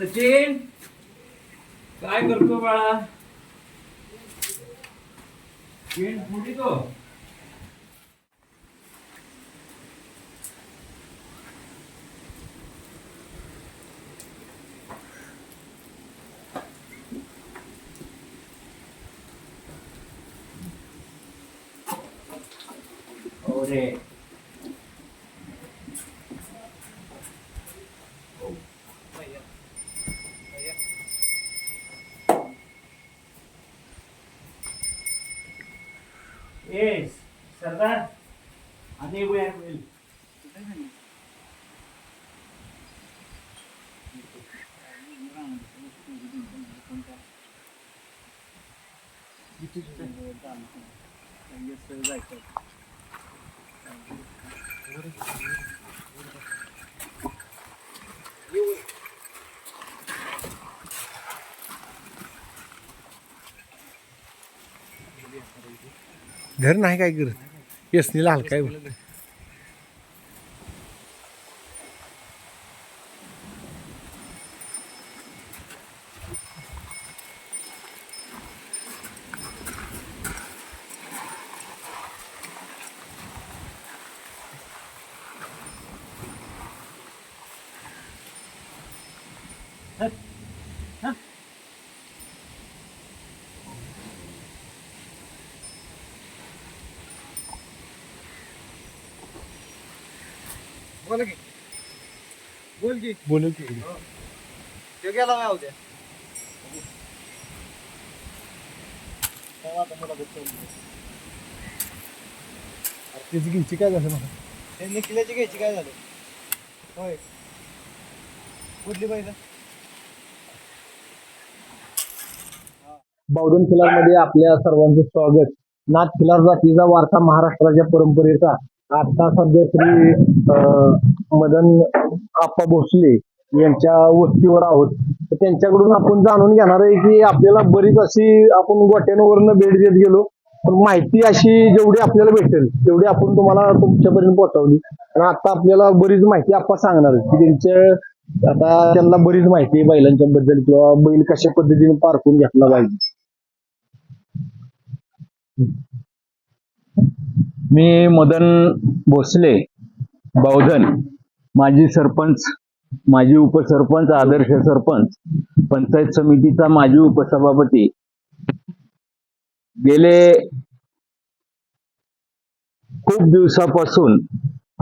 सचिन काय करतो बाळा? पेन फुटितो ओरे ए सरदार आधी वेळ होईल घर नाही काय करत. यसनीला हलकाय बोला की बोल की. बोलू की. तो गेला काय उद्या. तेव्हा आता मला भेटतो. त्याची घ्यायची काय झालं मला? हे निखिल्याची घ्यायची काय झालं? होय. कुठली पाहिजे बौद्धन खिलारमध्ये आपल्या सर्वांचं स्वागत. नाथ खिलार जातीचा वारसा महाराष्ट्राच्या परंपरेचा. आता सध्या श्री मदन आप्पा भोसले यांच्या वस्तीवर आहोत. तर त्यांच्याकडून आपण जाणून घेणार आहे की आपल्याला बरीच अशी आपण गोट्यांवरनं भेट देत गेलो. पण माहिती अशी जेवढी आपल्याला भेटेल तेवढी आपण तुम्हाला तुमच्यापर्यंत पोहोचवली. आणि आता आपल्याला बरीच माहिती आपण सांगणार की त्यांच्या आता त्यांना बरीच माहिती आहे बैलांच्या बद्दल किंवा बैल कशा पद्धतीने पारखून घेतला पाहिजे. मी मदन भोसले बौद्धन माजी सरपंच माजी उपसरपंच आदर्श सरपंच पंचायत समितीचा माजी उपसभापती. गेले खूप दिवसापासून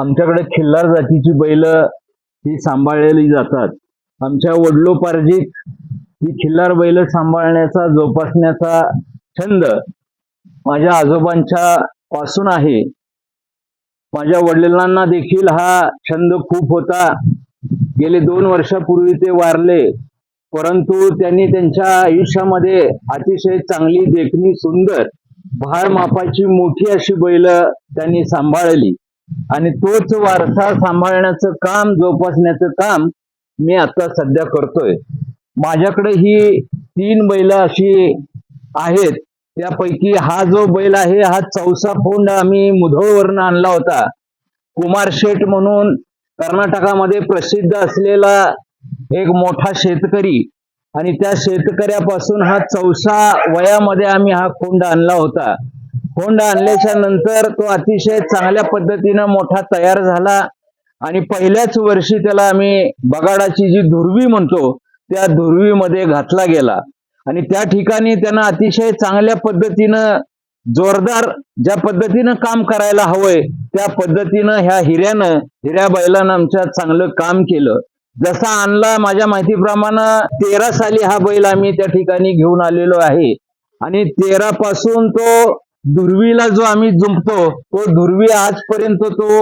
आमच्याकडे खिल्लार जातीची बैल ही सांभाळलेली जातात. आमच्या वडलोपार्जित ही खिल्लार बैल सांभाळण्याचा जोपासण्याचा छंद माझ्या आजोबांच्या पासून आहे. माझ्या वडिलांना देखील हा छंद खूप होता. गेले दोन वर्षापूर्वी ते वारले. परंतु त्यांनी त्यांच्या आयुष्यामध्ये अतिशय चांगली देखणी सुंदर भार मापाची मोठी अशी बैल त्यांनी सांभाळली. आणि तोच वारसा सांभाळण्याचं काम जोपासण्याचं काम मी आता सध्या करतोय. माझ्याकडे ही तीन बैल अशी आहेत. त्यापैकी हा जो बैल आहे हा चौसा फोंड आम्ही मुधोळवरनं आणला होता. कुमार शेठ म्हणून कर्नाटकामध्ये प्रसिद्ध असलेला एक मोठा शेतकरी आणि त्या शेतकऱ्यापासून हा चौसा वयामध्ये आम्ही हा खोंड आणला होता. खोंड आणल्याच्या नंतर तो अतिशय चांगल्या पद्धतीनं मोठा तयार झाला आणि पहिल्याच वर्षी त्याला आम्ही बगाडाची जी धुर्वी म्हणतो त्या धुर्वीमध्ये घातला गेला. आणि त्या ठिकाणी त्यांना अतिशय चांगल्या पद्धतीनं जोरदार ज्या पद्धतीनं काम करायला हवंय त्या पद्धतीनं ह्या हिऱ्यानं हिऱ्या बैलानं आमच्या चांगलं काम केलं. जसा आणला माझ्या माहितीप्रमाणे तेरा साली हा बैल आम्ही त्या ठिकाणी घेऊन आलेलो आहे. आणि तेरा पासून तो दुर्वीला जो आम्ही जुंपतो तो दुर्वी आजपर्यंत तो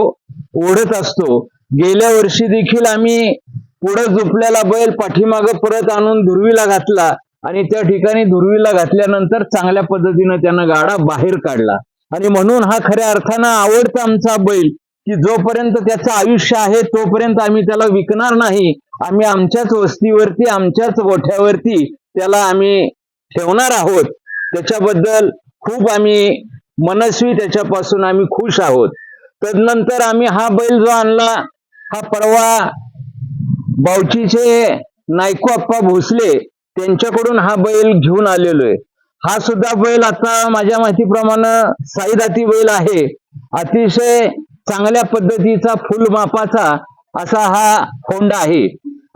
ओढत असतो. गेल्या वर्षी देखील आम्ही पुढे झोपलेला बैल पाठीमागं परत आणून दुर्वीला घातला. आणि त्या ठिकाणी धुरवीला घातल्यानंतर चांगल्या पद्धतीनं त्यानं गाडा बाहेर काढला. आणि म्हणून हा खऱ्या अर्थानं आवडता आमचा बैल की जोपर्यंत त्याचं आयुष्य आहे तोपर्यंत आम्ही त्याला विकणार नाही. आम्ही आमच्याच वस्तीवरती आमच्याच गोठ्यावरती त्याला आम्ही ठेवणार आहोत. त्याच्याबद्दल खूप आम्ही मनस्वी त्याच्यापासून आम्ही खुश आहोत. तदनंतर आम्ही हा बैल जो आणला हा परवा बावचीचे नायको अप्पा भोसले त्यांच्याकडून हा बैल घेऊन आलेलो आहे. हा सुद्धा बैल आता माझ्या माहितीप्रमाणे साईदाती बैल आहे. अतिशय चांगल्या पद्धतीचा फुल मापाचा असा हा खोंड आहे.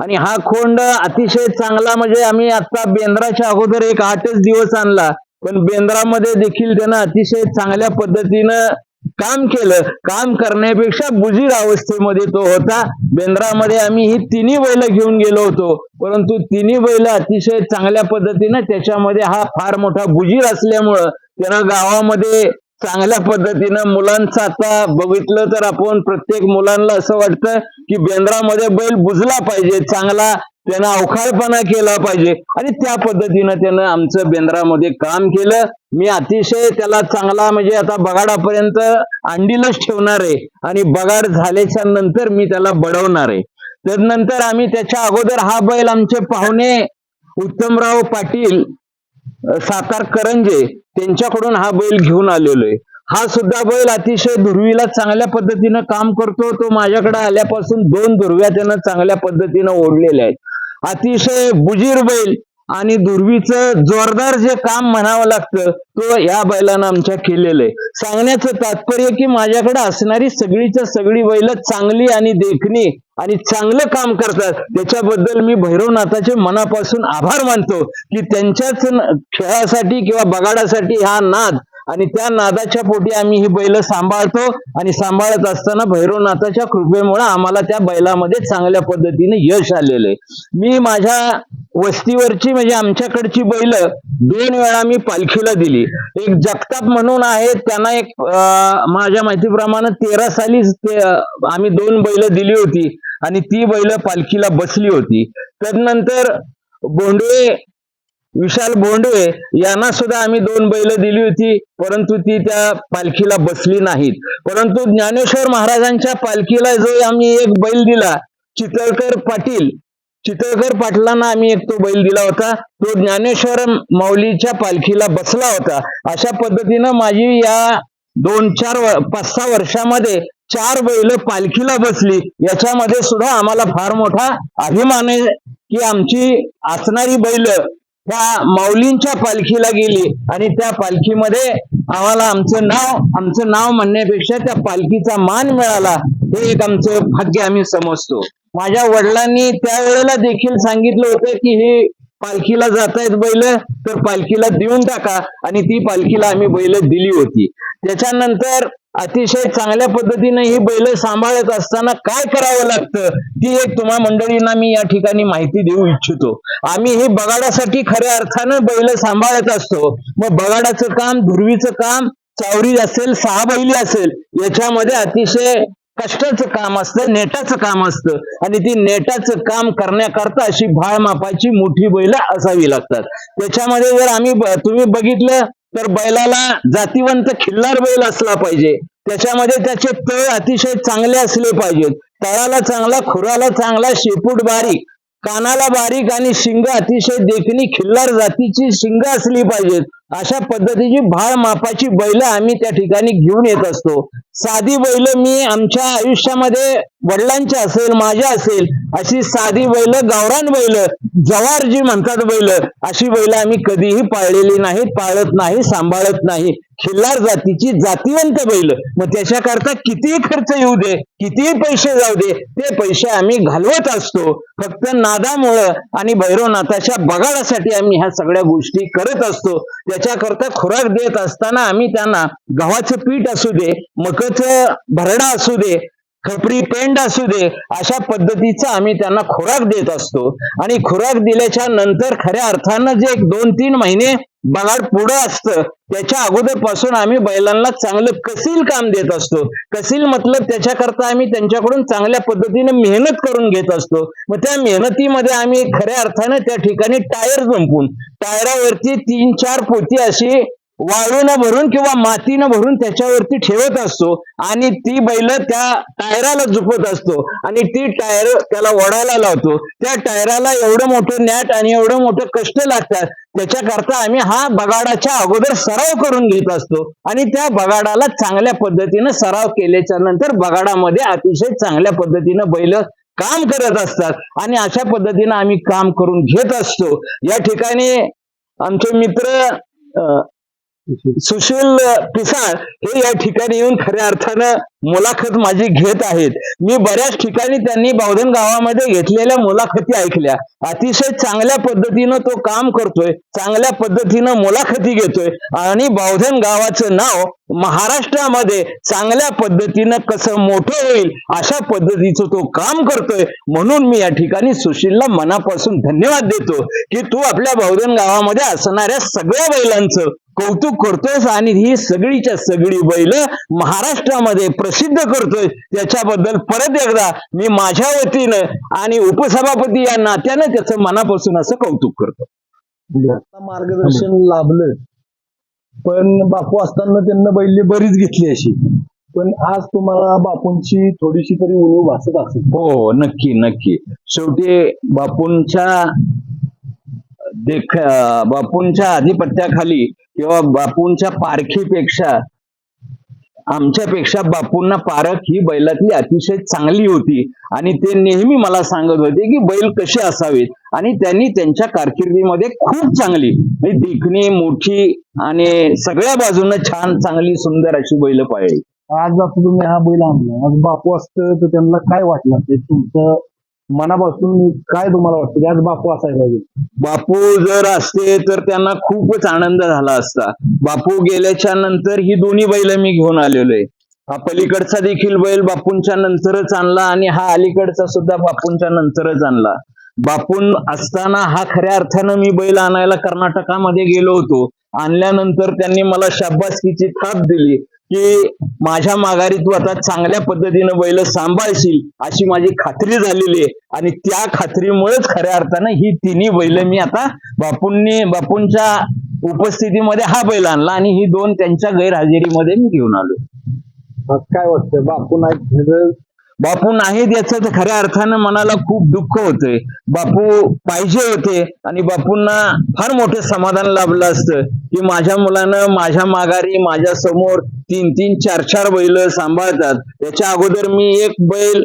आणि हा खोंड अतिशय चांगला म्हणजे आम्ही आता बेंद्राच्या अगोदर एक आठच दिवस आणला. पण बेंद्रामध्ये देखील त्यानं अतिशय चांगल्या पद्धतीनं काम केलं. काम करण्यापेक्षा बुजीर अवस्थेमध्ये तो होता. बेंद्रामध्ये आम्ही ही तिन्ही बैल घेऊन गेलो होतो. परंतु तिन्ही बैल अतिशय चांगल्या पद्धतीनं त्याच्यामध्ये हा फार मोठा बुजीर असल्यामुळं त्यानं गावामध्ये चांगल्या पद्धतीनं मुलांचं आता बघितलं तर आपण प्रत्येक मुलांना असं वाटतं की बेंद्रामध्ये बैल बुजला पाहिजे चांगला त्यानं अवखाळपणा केला पाहिजे. आणि त्या पद्धतीनं त्यानं आमचं बेंद्रामध्ये काम केलं. मी अतिशय त्याला चांगला म्हणजे आता बगाडापर्यंत अंडीलच ठेवणार आहे. आणि बगाड झाल्याच्यानंतर मी त्याला बडवणार आहे. त्यानंतर आम्ही त्याच्या अगोदर हा बैल आमचे पाहुणे उत्तमराव पाटील सातार करंजे त्यांच्याकडून हा बैल घेऊन आलेलो आहे हा सुद्धा बैल अतिशय दुर्वीला चांगल्या पद्धतीनं काम करतो. तो माझ्याकडे आल्यापासून दोन दुर्व्या त्यानं चांगल्या पद्धतीनं ओढलेल्या आहेत. अतिशय बुजीर बैल. आणि दुर्वीचं जोरदार जे काम म्हणावं लागतं तो या बैलानं आमच्या केलेलं आहे. सांगण्याचं तात्पर्य की माझ्याकडे असणारी सगळीच्या सगळी बैल चांगली आणि देखणी आणि चांगलं काम करतात त्याच्याबद्दल मी भैरवनाथाचे मनापासून आभार मानतो की त्यांच्याच खेळासाठी किंवा बगाडासाठी हा नाद आणि त्या नादाच्या पोटी आम्ही ही बैल सांभाळतो आणि सांभाळत असताना भैरवनाथाच्या कृपेमुळे आम्हाला त्या बैलामध्ये चांगल्या पद्धतीने यश आलेले मी माझ्या वस्तीवरची म्हणजे आमच्याकडची बैल दोन वेळा मी पालखीला दिली. एक जगताप म्हणून आहे त्यांना एक माझ्या माहितीप्रमाणे तेरा सालीच ते आम्ही दोन बैल दिली होती आणि ती बैल पालखीला बसली होती. त्यानंतर बोंडवे विशाल बोंडे यांना सुद्धा आम्ही दोन बैल दिली होती परंतु ती त्या पालखीला बसली नाहीत. परंतु ज्ञानेश्वर महाराजांच्या पालखीला जो आम्ही एक बैल दिला चितळकर पाटील चितळकर पाटलांना आम्ही एक तो बैल दिला होता. तो ज्ञानेश्वर माऊलीच्या पालखीला बसला होता. अशा पद्धतीनं माझी या दोन चार पाच सहा वर्षामध्ये चार बैल पालखीला बसली. याच्यामध्ये सुद्धा आम्हाला फार मोठा अभिमान आहे की आमची असणारी बैल त्या माऊलींच्या पालखीला गेली आणि त्या पालखीमध्ये आम्हाला आमचं नाव आमचं नाव म्हणण्यापेक्षा त्या पालखीचा मान मिळाला. हे एक आमचं भाग्य आम्ही समजतो. माझ्या वडिलांनी त्यावेळेला देखील सांगितलं होतं की हे पालखीला जातायत बैल तर पालखीला देऊन टाका. आणि ती पालखीला आम्ही बैल दिली होती. त्याच्यानंतर अतिशय चांगल्या पद्धतीने ही बैल सांभाळत असताना काय करावं लागतं? ती एक तुम्हा मंडळींना मी या ठिकाणी माहिती देऊ इच्छितो. आम्ही ही बगाडासाठी खऱ्या अर्थानं बैल सांभाळत असतो. मग बगाडाचं काम धुर्वीचं काम चावरी असेल सहा बैली असेल याच्यामध्ये अतिशय कष्टाचं काम असतं नेटाचं काम असतं. आणि ती नेटाचं काम करण्याकरता अशी भाळ मापाची मोठी बैल असावी लागतात. त्याच्यामध्ये जर आम्ही तुम्ही बघितलं तर बैलाला जातीवंत खिल्लार बैल असला पाहिजे. त्याच्यामध्ये त्याचे तळ अतिशय चांगले असले पाहिजेत. तळाला चांगला खुराला चांगला शेपूट बारीक कानाला बारीक आणि शिंग अतिशय देखणी खिल्लार जातीची शिंग असली पाहिजेत. अशा पद्धतीची भाळ मापाची बैल आम्ही त्या ठिकाणी घेऊन येत असतो. साधी बैल मी आमच्या आयुष्यामध्ये वडिलांच्या असेल माझ्या असेल अशी साधी बैल गावरान बैल जवार जी म्हणतात बैल अशी बैल आम्ही कधीही पाळलेली नाहीत पाळत नाही सांभाळत नाही. खिल्लार जातीची जातीवंत बैल. मग त्याच्याकरता कितीही खर्च येऊ दे कितीही पैसे जाऊ दे ते पैसे आम्ही घालवत असतो. फक्त नादामुळं आणि भैरवनाथाच्या बगाडासाठी आम्ही ह्या सगळ्या गोष्टी करत असतो. त्याच्याकरता खुराक देत असताना आम्ही त्यांना गव्हाचं पीठ असू दे मकचं भरडा असू दे खपरी पेंड असू दे अशा पद्धतीचा आम्ही त्यांना खुराक देत असतो. आणि खुराक दिल्याच्या नंतर खऱ्या अर्थानं जे एक दोन तीन महिने बगाड पुढं असतं त्याच्या अगोदरपासून आम्ही बैलांना चांगलं कसील काम देत असतो. कसील मतलब त्याच्याकरता आम्ही त्यांच्याकडून चांगल्या पद्धतीने मेहनत करून घेत असतो. मग त्या मेहनतीमध्ये आम्ही खऱ्या अर्थाने त्या ठिकाणी टायर जंपून टायरावरती तीन चार पोती अशी वाळूनं भरून किंवा मातीनं भरून त्याच्यावरती ठेवत असतो आणि ती बैल त्या टायराला झुपत असतो. आणि ती टायर त्याला वडायला लावतो. त्या टायराला एवढं मोठं नॅट आणि एवढं मोठं कष्ट लागतात. त्याच्याकरता आम्ही हा बगाडाच्या अगोदर सराव करून घेत असतो. आणि त्या बगाडाला चांगल्या पद्धतीनं सराव केल्याच्यानंतर बगाडामध्ये अतिशय चांगल्या पद्धतीनं बैल काम करत असतात. आणि अशा पद्धतीनं आम्ही काम करून घेत असतो. या ठिकाणी आमचे मित्र सुशील पिसाळ हे या ठिकाणी येऊन खऱ्या अर्थानं मुलाखत माझी घेत आहेत. मी बऱ्याच ठिकाणी त्यांनी बावधन गावामध्ये घेतलेल्या मुलाखती ऐकल्या. अतिशय चांगल्या पद्धतीनं तो काम करतोय चांगल्या पद्धतीनं मुलाखती घेतोय आणि बावधन गावाचं नाव महाराष्ट्रामध्ये चांगल्या पद्धतीनं कसं मोठं होईल अशा पद्धतीचं तो काम करतोय म्हणून मी या ठिकाणी सुशीलला मनापासून धन्यवाद देतो की तू आपल्या बावधन गावामध्ये असणाऱ्या सगळ्या बैलांचं कौतुक करतोयस आणि ही सगळीच्या सगळी बैल महाराष्ट्रामध्ये प्रसिद्ध करतोय. त्याच्याबद्दल परत एकदा मी माझ्या वतीनं आणि उपसभापती या नात्यानं त्याचं मनापासून असं कौतुक करतो. मार्गदर्शन लाभलं. पण बापू असताना त्यांना बैल बरीच घेतली अशी. पण आज तुम्हाला बापूंची थोडीशी तरी उणीव भासत असेल. हो नक्की नक्की. शेवटी बापूंच्या देख बापूंच्या आधिपत्याखाली किंवा बापूंच्या पारखीपेक्षा आमच्यापेक्षा बापूंना पारख ही बैलातली अतिशय चांगली होती. आणि ते नेहमी मला सांगत होते की बैल कसे असावेत. आणि त्यांनी त्यांच्या कारकिर्दीमध्ये खूप चांगली म्हणजे देखणी मोठी आणि सगळ्या बाजूने छान चांगली सुंदर अशी बैल पाळली. आज बापू तुम्ही हा बैल आणला. आज बापू असतं तर त्यांना काय वाटलं? ते तुमचं मनापासून काय तुम्हाला वाटतं? की आज बापू असायला पाहिजे. बापू जर असते तर त्यांना खूपच आनंद झाला असता. बापू गेल्याच्यानंतर ही दोन्ही बैल मी घेऊन आलेलो आहे. हा पलीकडचा देखील बैल बापूंच्या नंतरच आणला आणि हा अलीकडचा सुद्धा बापूंच्या नंतरच आणला. बापून असताना हा खऱ्या अर्थानं मी बैल आणायला कर्नाटकामध्ये गेलो होतो. आणल्यानंतर त्यांनी मला शाब्बासकीची थाप दिली. की माझ्या माघारी तू आता चांगल्या पद्धतीनं बैल सांभाळशील अशी माझी खात्री झालेली आहे. आणि त्या खात्रीमुळेच खऱ्या अर्थानं ही तिन्ही बैल मी आता बापूंनी बापूंच्या उपस्थितीमध्ये हा बैल आणला आणि ही दोन त्यांच्या गैरहजेरीमध्ये मी घेऊन आलो. काय वाटतं बापू नाही बापू नाहीत याचं तर खऱ्या अर्थानं मनाला खूप दुःख होतंय. बापू पाहिजे होते आणि बापूंना फार मोठं समाधान लाभलं असतं की माझ्या मुलानं माझ्या माघारी माझ्यासमोर तीन तीन चार चार बैल सांभाळतात. त्याच्या अगोदर मी एक बैल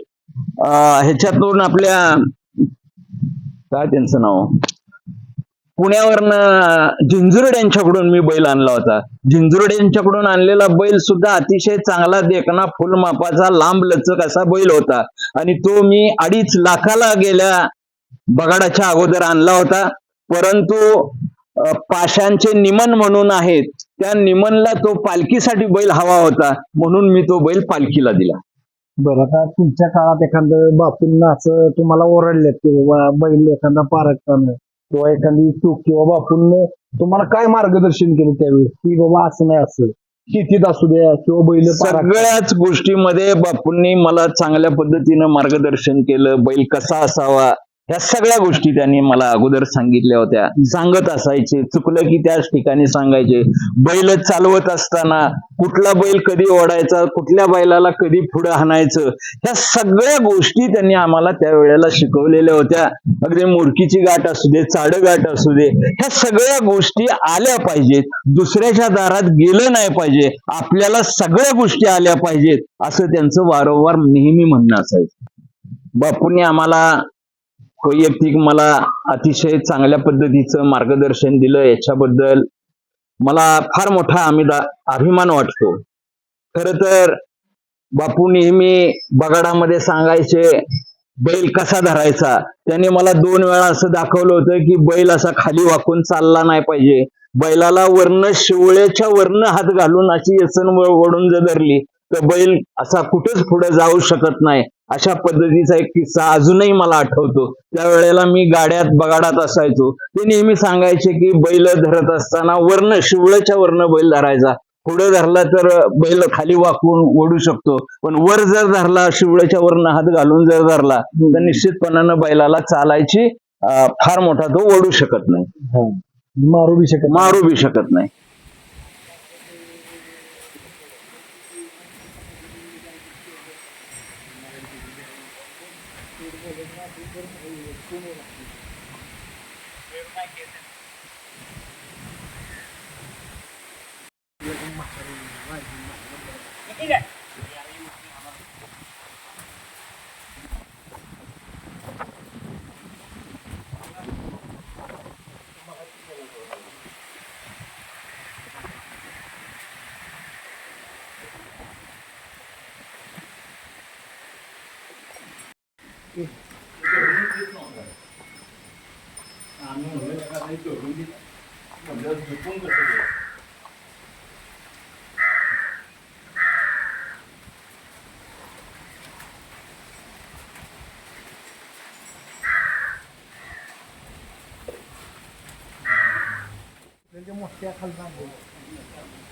ह्याच्यातून आपल्या काय त्यांचं नाव? पुण्यावरनं झिंजुरड यांच्याकडून मी बैल आणला होता. झिंजुरड यांच्याकडून आणलेला बैल सुद्धा अतिशय चांगला देखना फुलमापाचा लांब लचक असा बैल होता. आणि तो मी अडीच लाखाला गेल्या बगाडाच्या अगोदर आणला होता. परंतु पाशांचे निमन म्हणून आहेत. त्या निमनला तो पालखीसाठी बैल हवा होता. म्हणून मी तो बैल पालखीला दिला. बरं आता तुमच्या काळात एखादं बापूंना असं तुम्हाला ओरडले की बाबा बैल एखादा पारखताना किंवा एखादी चूक किंवा बापूंन तुम्हाला काय मार्गदर्शन केलं त्यावेळेस? की बाबा असं नाही असं. शेतीत असू द्या किंवा बैल सगळ्याच गोष्टीमध्ये बापूंनी मला चांगल्या पद्धतीनं मार्गदर्शन केलं. बैल कसा असावा? ह्या सगळ्या गोष्टी त्यांनी मला अगोदर सांगितल्या होत्या. सांगत असायचे चुकलं की त्याच ठिकाणी सांगायचे. बैल चालवत असताना कुठला बैल कधी ओढायचा कुठल्या बैलाला कधी पुढे हाणायचं ह्या सगळ्या गोष्टी त्यांनी आम्हाला त्या वेळेला शिकवलेल्या होत्या. अगदी मुरकीची गाठ असू दे चाड गाठ असू दे ह्या सगळ्या गोष्टी आल्या पाहिजेत. दुसऱ्याच्या दारात गेलं नाही पाहिजे. आपल्याला सगळ्या गोष्टी आल्या पाहिजेत असं त्यांचं वारंवार नेहमी म्हणणं असायचं. बापूंनी आम्हाला वैयक्तिक मला अतिशय चांगल्या पद्धतीचं मार्गदर्शन दिलं याच्याबद्दल मला फार मोठा आम्ही अभिमान वाटतो. खर तर बापू नेहमी बगाडामध्ये सांगायचे बैल कसा धरायचा? त्याने मला दोन वेळा असं दाखवलं होतं की बैल असा खाली वाकून चालला नाही पाहिजे. बैलाला वर्ण शिवळ्याच्या वर्ण हात घालून अशी व्यसन वळून जर धरली तर बैल असा कुठेच पुढे जाऊ शकत नाही. अशा पद्धतीचा एक किस्सा अजूनही मला आठवतो. त्यावेळेला मी गाड्यात बगाडात असायचो. ते नेहमी सांगायचे की बैल धरत असताना वर्ण शिवळ्याच्या वर्ण बैल धरायचा. पुढे धरला तर बैल खाली वाकून ओढू शकतो. पण वर जर धरला शिवळ्याच्या वरनं हात घालून जर धरला तर निश्चितपणानं बैलाला चालायची फार मोठा तो ओढू शकत नाही. मारू बी शकत. मारू बी शकत नाही. ঠিক আছে त्यांच्या मोठ्या खाली